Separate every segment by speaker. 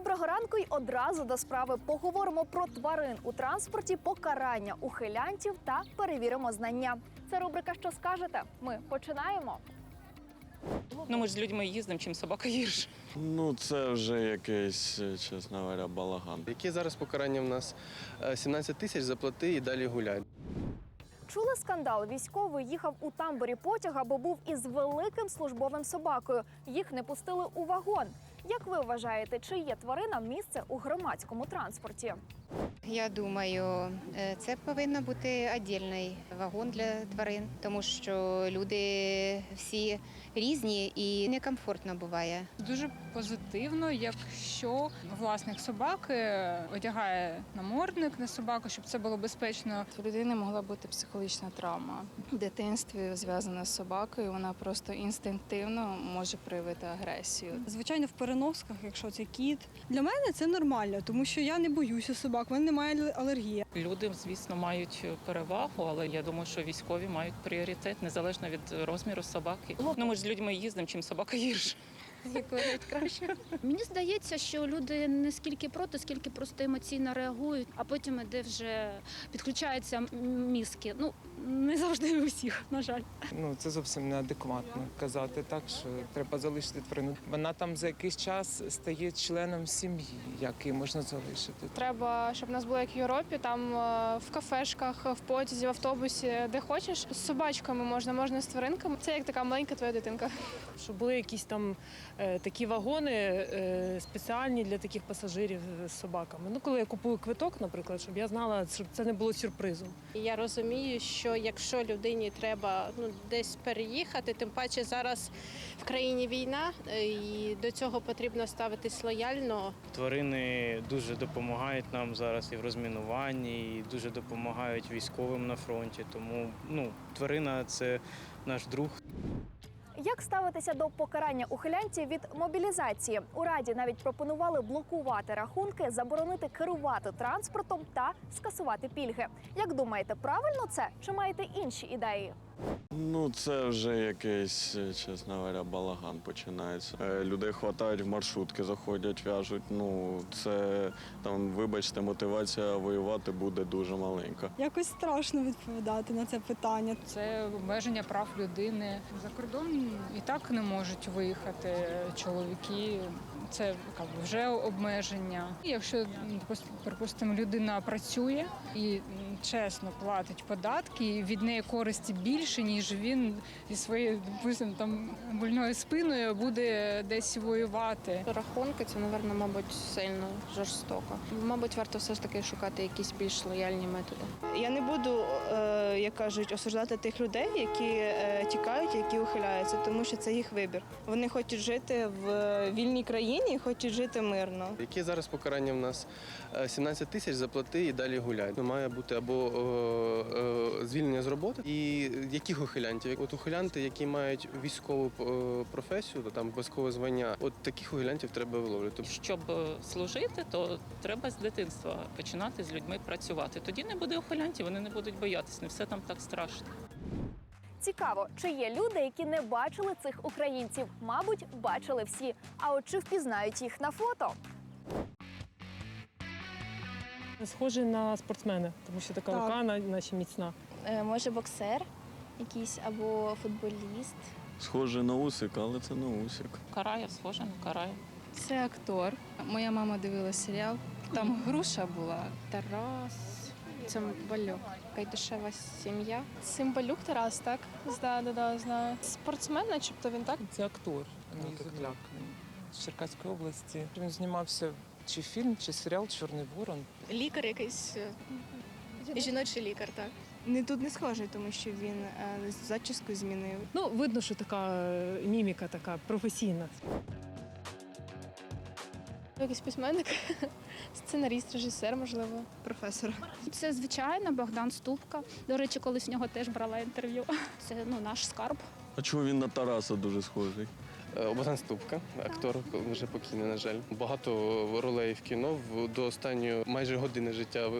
Speaker 1: Доброго ранку й одразу до справи. Поговоримо про тварин у транспорті, покарання ухилянтів та перевіримо знання. Це рубрика Що скажете? Ми починаємо.
Speaker 2: Ну, ми ж з людьми їздимо, чим собака гірше.
Speaker 3: Ну, це вже якийсь, е, чесно говоря, балаган.
Speaker 4: Яке зараз покарання в нас? Е, 17 тисяч заплати і далі гуляй.
Speaker 1: Чули скандал? Військовий їхав у тамбурі потяга, бо був із великим службовим собакою. Їх не пустили у вагон. Як ви вважаєте, чи є тваринам місце у громадському транспорті?
Speaker 5: Я думаю, е, це повинен бути віддільний вагон для тварин, тому що люди всі різні і некомфортно буває.
Speaker 6: Дуже позитивно, якщо власник собаки одягає намордник на собаку, щоб це було безпечно.
Speaker 7: У людини могла бути психологічна травма. В дитинстві зв'язана з собакою, вона просто інстинктивно може проявити агресію.
Speaker 8: Звичайно, в переносках, якщо це кіт. Для мене це нормально, тому що я не боюся собак, в мене немає алергії.
Speaker 2: Люди, звісно, мають перевагу, але я думаю, що військові мають пріоритет незалежно від розміру собаки. Ну, ми ж з людьми їздимо, чим собака гірше.
Speaker 9: Мені здається, що люди не скільки проти, скільки просто емоційно реагують, а потім іде вже підключаються мізки. Ну не завжди у всіх, на жаль.
Speaker 10: Ну це зовсім неадекватно казати так, що треба залишити тварину. Вона там за якийсь час стає членом сім'ї, як її можна залишити.
Speaker 7: Треба, щоб в нас було як в Європі, там е, в кафешках, в потязі, в автобусі, де хочеш. З собачками можна, можна з тваринками. Це як така маленька твоя дитинка.
Speaker 11: щоб були якісь там такі вагони е, спеціальні для таких пасажирів з собаками. Ну, коли я купую квиток, наприклад, щоб я знала, щоб це не було сюрпризом.
Speaker 12: Я розумію, що якщо людині треба ну десь переїхати, тим паче зараз в країні війна, е, і до цього потрібно ставитись лояльно.
Speaker 13: Тварини дуже допомагають нам зараз і в розмінуванні, і дуже допомагають військовим на фронті. Тому ну, тварина це наш друг.
Speaker 1: Як ставитися до покарання ухилянців від мобілізації? У раді навіть пропонували блокувати рахунки, заборонити керувати транспортом та скасувати пільги. Як думаєте, правильно це чи маєте інші ідеї?
Speaker 3: Ну, це вже якийсь, е, чесно говоря, балаган починається. Е, Людей хватають в маршрутки, заходять, в'яжуть. Ну, це там, вибачте, мотивація воювати буде дуже маленька.
Speaker 8: Якось страшно відповідати на це питання.
Speaker 6: Це обмеження прав людини. За кордон і так не можуть виїхати чоловіки. Це вже обмеження. Якщо припустимо, людина працює і чесно платить податки, і від неї користі більше, ніж він зі своєю там больною спиною буде десь воювати.
Speaker 12: Рахунки це, напевно, мабуть, сильно жорстоко. Мабуть, варто все ж таки шукати якісь більш лояльні методи.
Speaker 7: Я не буду, е, як кажуть, осуждати тих людей, які е, тікають, які ухиляються, тому що це їх вибір. Вони хочуть жити в вільній країні хочуть жити мирно.
Speaker 4: Яке зараз покарання в нас? Е, 17 тисяч заплати і далі гуляй. Має бути або е, е, звільнення з роботи і яких ухилянтів? От ухилянти, які мають військову е, професію, то там військове звання. От таких ухилянтів треба виловлювати.
Speaker 2: Щоб е, служити, то треба з дитинства починати з людьми працювати. Тоді не буде ухилянтів, вони не будуть боятись, не все там так страшно.
Speaker 1: Цікаво, чи є люди, які не бачили цих українців? Мабуть, бачили всі. А от чи впізнають їх на фото?
Speaker 11: Схожий на спортсмена, тому що така
Speaker 8: Так.
Speaker 11: рука наче міцна.
Speaker 7: Е, Може, боксер якийсь або футболіст.
Speaker 3: Схоже на усик, але це не усик.
Speaker 2: Карає, схоже на карає.
Speaker 7: Це актор. Моя мама дивилася серіал. Там груша була.
Speaker 12: Тарас Цимбалюк. Кайдашева сім'я.
Speaker 7: Цимбалюк Тарас, так? Да, да, да, знаю. Спортсмен, начебто він так.
Speaker 10: Це актор Кокляк з Черкаської області. Він знімався чи фільм, чи серіал Чорний Ворон.
Speaker 7: Лікар якийсь. Жіночий лікар, так. Не тут не схожий, тому що він е, зачіску змінив.
Speaker 11: Ну, видно, що така е, міміка така професійна.
Speaker 7: Якийсь письменник, сценаріст, режисер, можливо, професор.
Speaker 9: Це звичайно Богдан Ступка. До речі, колись в нього теж брала інтерв'ю. Це ну наш скарб.
Speaker 3: А чого він на Тараса дуже схожий?
Speaker 4: Е, Богдан Ступка, актор, вже покійний, на жаль. Багато ролей в кіно. До останньої майже години життя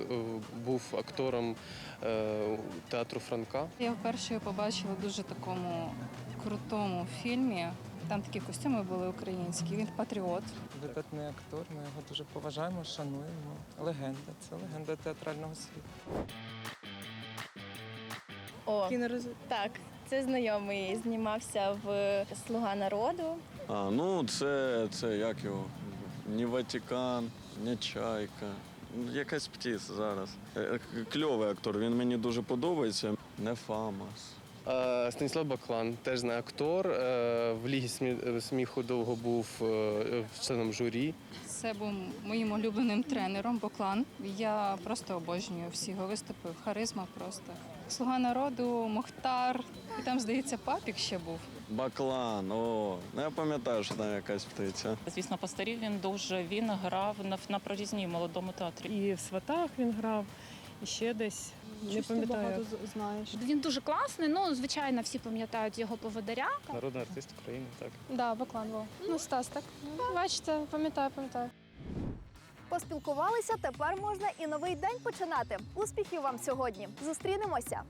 Speaker 4: був актором е, театру Франка.
Speaker 7: Я вперше його побачила в дуже такому крутому фільмі
Speaker 14: Там такі костюми були українські. Він патріот.
Speaker 10: Видатний актор, ми його дуже поважаємо, шануємо. Легенда, це легенда театрального світу.
Speaker 7: О, так, це знайомий знімався в Слуга народу.
Speaker 3: А, ну це, це як його? Ні Ватикан, ні Чайка. Якась птіця зараз. Е, е, Кльовий актор, він мені дуже подобається. Не Фамас.
Speaker 4: Станіслав Баклан, теж не актор. е, В лігі сміху довго був членом журі.
Speaker 14: Це був моїм улюбленим тренером Боклан. Я просто обожнюю всі його виступи. Харизма просто. Слуга народу, Мохтар. І там, здається, папік ще був.
Speaker 3: Баклан, о, ну я пам'ятаю, що там якась птиця.
Speaker 2: Звісно, постарів він дуже. Він грав на, на прорізні в молодому театрі.
Speaker 11: І в сватах він грав, і ще десь. Не пам'ятаю.
Speaker 8: знаєш.
Speaker 9: Він дуже класний. Ну, звичайно, всі пам'ятають його поводиря.
Speaker 13: Народний артист України, так.
Speaker 8: Да, Баклан був. Ну, Стас, так. Бачите, пам'ятаю, пам'ятаю.
Speaker 1: Поспілкувалися, тепер можна і новий день починати. Успіхів вам сьогодні! Зустрінемося!